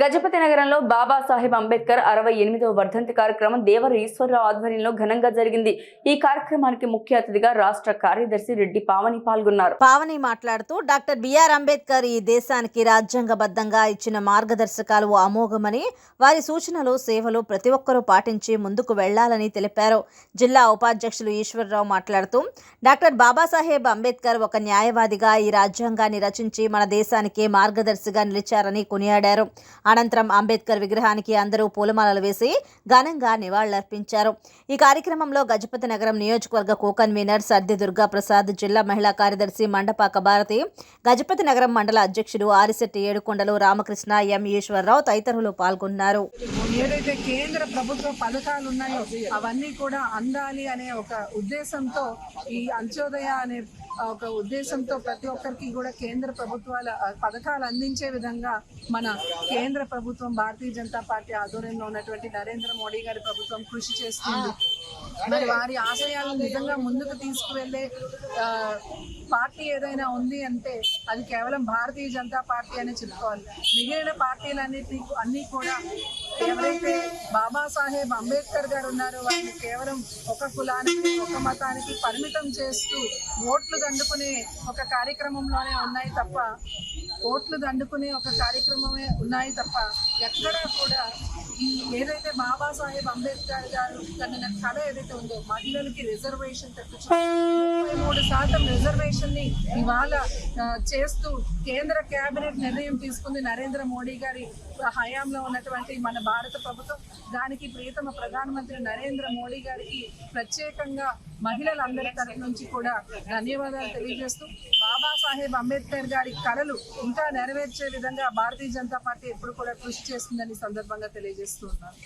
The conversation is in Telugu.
గజపతి నగరంలో బాబాసాహెబ్ అంబేద్కర్ అరవై ఎనిమిదవ వర్ధంతి కార్యక్రమం దేవర ఈశ్వరరావు ఆధ్వర్యంలో ఘనంగా జరిగింది. ఈ కార్యక్రమానికి ముఖ్య అతిథిగా రాష్ట్ర కార్యదర్శి రెడ్డి పావని పాల్గొన్నారు. పావని మాట్లాడుతూ డాక్టర్ బిఆర్ అంబేద్కర్ ఈ దేశానికి రాజ్యాంగబద్ధంగా ఇచ్చిన మార్గదర్శకాలు అమోఘమని వారి సూచనలు సేవలు ప్రతి ఒక్కరూ పాటించి ముందుకు వెళ్ళాలని తెలిపారు. జిల్లా ఉపాధ్యక్షులు ఈశ్వరరావు మాట్లాడుతూ డాక్టర్ బాబాసాహెబ్ అంబేద్కర్ ఒక న్యాయవాదిగా ఈ రాజ్యాంగాన్ని రచించి మన దేశానికి మార్గదర్శిగా నిలిచారని కొనియాడారు. అనంతరం అంబేద్కర్ విగ్రహానికి అందరూ పూలమాలలు వేసి ఘనంగా నివాళులర్పించారు. ఈ కార్యక్రమంలో గజపతి నగరం నియోజకవర్గ కో కన్వీనర్ సర్ది దుర్గా ప్రసాద్ జిల్లా మహిళా కార్యదర్శి మండపాక భారతి గజపతి నగరం మండల అధ్యక్షుడు ఆరిశెట్టి ఏడుకొండలు రామకృష్ణ ఎం ఈశ్వరరావు తదితరులు పాల్గొన్నారు. ఏదైతే కేంద్ర ప్రభుత్వ పథకాలు ఉన్నాయో అవన్నీ కూడా అందాలి అనే ఒక ఉద్దేశంతో ఈ అంత్యోదయ అనే ఒక ఉద్దేశంతో ప్రతి ఒక్కరికి కూడా కేంద్ర ప్రభుత్వాల పథకాలు అందించే విధంగా మన కేంద్ర ప్రభుత్వం భారతీయ జనతా పార్టీ ఆధ్వర్యంలో ఉన్నటువంటి నరేంద్ర మోడీ గారి ప్రభుత్వం కృషి చేస్తుంది. మరి వారి ఆశయాలను నిజంగా ముందుకు తీసుకువెళ్ళే పార్టీ ఏదైనా ఉంది అంటే అది కేవలం భారతీయ జనతా పార్టీ అని చెప్పుకోవాలి. మిగిలిన పార్టీలన్నిటి అన్నీ కూడా ఎవరైతే బాబాసాహెబ్ అంబేద్కర్ గారు ఉన్నారో వారిని కేవలం ఒక కులానికి ఒక మతానికి పరిమితం చేస్తూ ఓట్లు దండుకునే ఒక కార్యక్రమంలోనే ఉన్నాయి తప్ప ఓట్లు దండుకునే ఒక కార్యక్రమమే ఉన్నాయి తప్ప ఎక్కడా కూడా ఈ ఏదైతే బాబాసాహెబ్ అంబేద్కర్ గారు కన్నా కళ ఏదైతే ఉందో మహిళలకి రిజర్వేషన్ తెప్పించు మూడు శాతం రిజర్వేషన్ని ఇవాళ చేస్తూ కేంద్ర కేబినెట్ నిర్ణయం తీసుకుంది నరేంద్ర మోడీ గారి హయాంలో ఉన్నటువంటి మన భారత ప్రభుత్వం. దానికి ప్రియతమ ప్రధానమంత్రి నరేంద్ర మోడీ గారికి ప్రత్యేకంగా మహిళలందరి తరఫు నుంచి కూడా ధన్యవాదాలు తెలియజేస్తూ బాబాసాహెబ్ అంబేద్కర్ గారి కళలు ఇంకా నెరవేర్చే విధంగా భారతీయ జనతా పార్టీ ఎప్పుడు కూడా కృషి చేస్తుందని సందర్భంగా తెలియజేస్తున్నారు